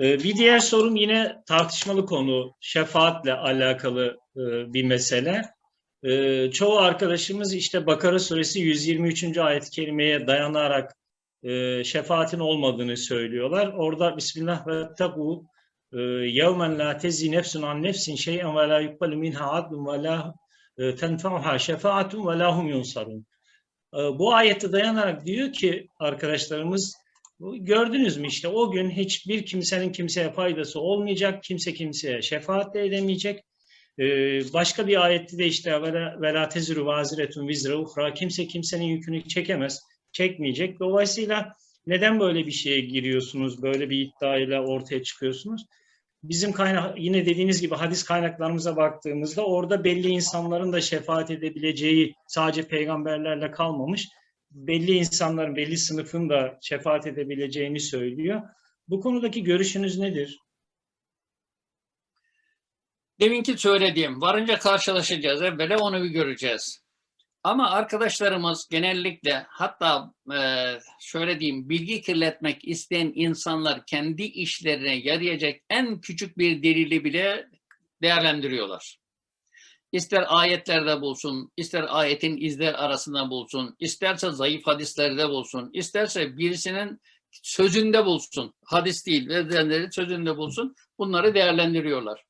Ee, Bir diğer sorum yine tartışmalı konu, şefaatle alakalı e, bir mesele. Ee, Çoğu arkadaşımız işte Bakara suresi 123. ayet-i kerimeye dayanarak e, şefaatin olmadığını söylüyorlar. Orada Bismillah ve tabu yevmen la tezi nefsun an nefsin şey'en ve la yukbalu minha adlun ve la e, tenfa'uha şefaatun ve la hum yunsarun. Bu ayete dayanarak diyor ki arkadaşlarımız Gördünüz mü işte o gün hiçbir kimsenin kimseye faydası olmayacak, kimse kimseye şefaat de edemeyecek. Ee, başka bir ayette de işte ve la teziru vaziretun vizra uhra kimse kimsenin yükünü çekemez, çekmeyecek. Dolayısıyla neden böyle bir şeye giriyorsunuz, böyle bir iddiayla ortaya çıkıyorsunuz? Bizim kaynak yine dediğiniz gibi hadis kaynaklarımıza baktığımızda orada belli insanların da şefaat edebileceği sadece peygamberlerle kalmamış belli insanların, belli sınıfın da şefaat edebileceğini söylüyor. Bu konudaki görüşünüz nedir? Deminki söylediğim, varınca karşılaşacağız. Evvela onu bir göreceğiz. Ama arkadaşlarımız genellikle hatta e, şöyle diyeyim bilgi kirletmek isteyen insanlar kendi işlerine yarayacak en küçük bir delili bile değerlendiriyorlar. İster ayetlerde bulsun, ister ayetin izler arasında bulsun, isterse zayıf hadislerde bulsun, isterse birisinin sözünde bulsun, hadis değil, verenleri sözünde bulsun, bunları değerlendiriyorlar.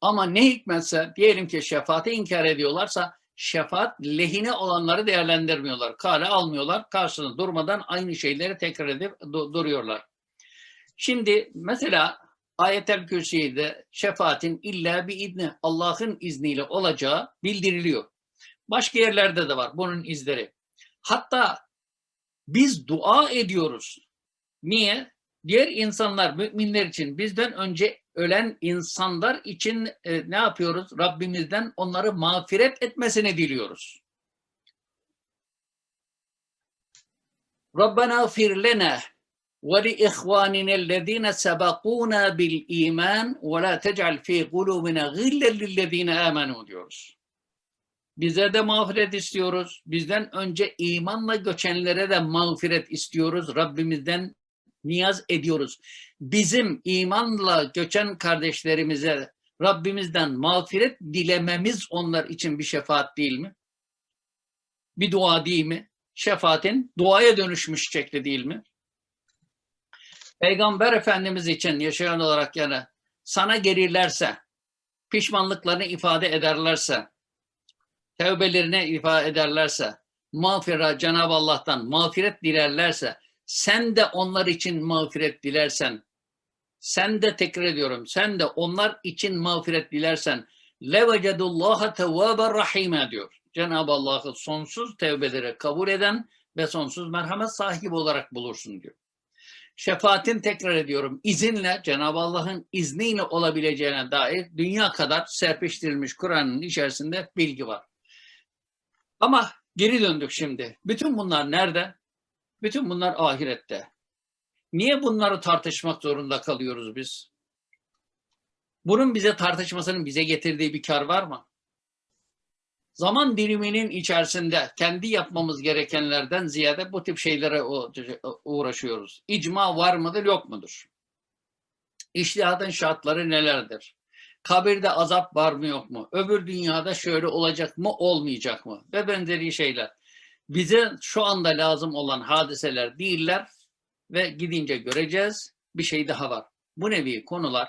Ama ne hikmetse, diyelim ki şefaati inkar ediyorlarsa, şefaat lehine olanları değerlendirmiyorlar, kale almıyorlar, karşısında durmadan aynı şeyleri tekrar edip du- duruyorlar. Şimdi mesela Ayetel Kürsi'de şefaatin illa bir izni, Allah'ın izniyle olacağı bildiriliyor. Başka yerlerde de var bunun izleri. Hatta biz dua ediyoruz. Niye? Diğer insanlar, müminler için, bizden önce ölen insanlar için e, ne yapıyoruz? Rabbimizden onları mağfiret etmesini diliyoruz. Rabbena fir lena ولإخواننا الذين سبقونا بالإيمان ولا تجعل في قلوبنا غلا للذين آمنوا diyoruz. Bize de mağfiret istiyoruz. Bizden önce imanla göçenlere de mağfiret istiyoruz. Rabbimizden niyaz ediyoruz. Bizim imanla göçen kardeşlerimize Rabbimizden mağfiret dilememiz onlar için bir şefaat değil mi? Bir dua değil mi? Şefaatin duaya dönüşmüş şekli değil mi? Peygamber Efendimiz için yaşayan olarak yani sana gelirlerse, pişmanlıklarını ifade ederlerse, tevbelerini ifade ederlerse, mağfira Cenab-ı Allah'tan mağfiret dilerlerse, sen de onlar için mağfiret dilersen, sen de tekrar ediyorum, sen de onlar için mağfiret dilersen, levecedullaha tevvaben rahime diyor. Cenab-ı Allah'ı sonsuz tevbeleri kabul eden ve sonsuz merhamet sahibi olarak bulursun diyor şefaatin tekrar ediyorum izinle Cenab-ı Allah'ın izniyle olabileceğine dair dünya kadar serpiştirilmiş Kur'an'ın içerisinde bilgi var. Ama geri döndük şimdi. Bütün bunlar nerede? Bütün bunlar ahirette. Niye bunları tartışmak zorunda kalıyoruz biz? Bunun bize tartışmasının bize getirdiği bir kar var mı? Zaman diliminin içerisinde kendi yapmamız gerekenlerden ziyade bu tip şeylere uğraşıyoruz. İcma var mıdır yok mudur? İştihadın şartları nelerdir? Kabirde azap var mı yok mu? Öbür dünyada şöyle olacak mı olmayacak mı? Ve benzeri şeyler. Bize şu anda lazım olan hadiseler değiller ve gidince göreceğiz bir şey daha var. Bu nevi konular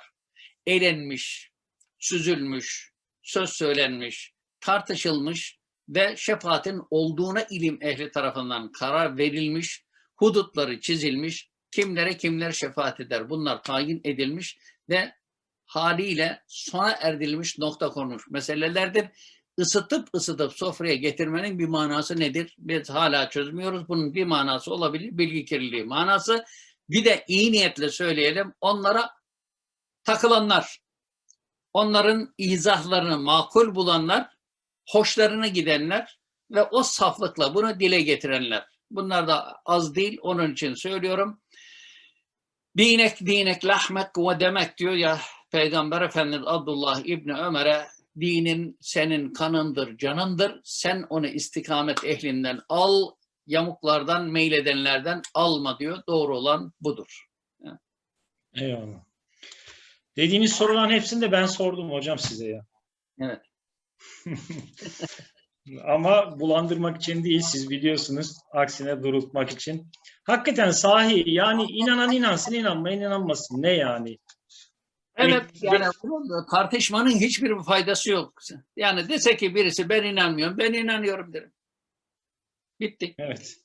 eğlenmiş, süzülmüş, söz söylenmiş, tartışılmış ve şefaatin olduğuna ilim ehli tarafından karar verilmiş, hudutları çizilmiş, kimlere kimler şefaat eder bunlar tayin edilmiş ve haliyle sona erdirilmiş nokta konmuş meselelerdir. Isıtıp ısıtıp sofraya getirmenin bir manası nedir? Biz hala çözmüyoruz. Bunun bir manası olabilir. Bilgi kirliliği manası. Bir de iyi niyetle söyleyelim. Onlara takılanlar, onların izahlarını makul bulanlar hoşlarına gidenler ve o saflıkla bunu dile getirenler. Bunlar da az değil, onun için söylüyorum. Dinek dinek lahmek ve demek diyor ya Peygamber Efendimiz Abdullah İbni Ömer'e dinin senin kanındır, canındır. Sen onu istikamet ehlinden al, yamuklardan, meyledenlerden alma diyor. Doğru olan budur. Eyvallah. Dediğiniz soruların hepsini de ben sordum hocam size ya. Evet. Ama bulandırmak için değil siz biliyorsunuz. Aksine durultmak için. Hakikaten sahi yani inanan inansın inanmayan inanmasın. Ne yani? Evet Ve- yani bunun tartışmanın hiçbir faydası yok. Yani dese ki birisi ben inanmıyorum, ben inanıyorum derim. Bitti. Evet.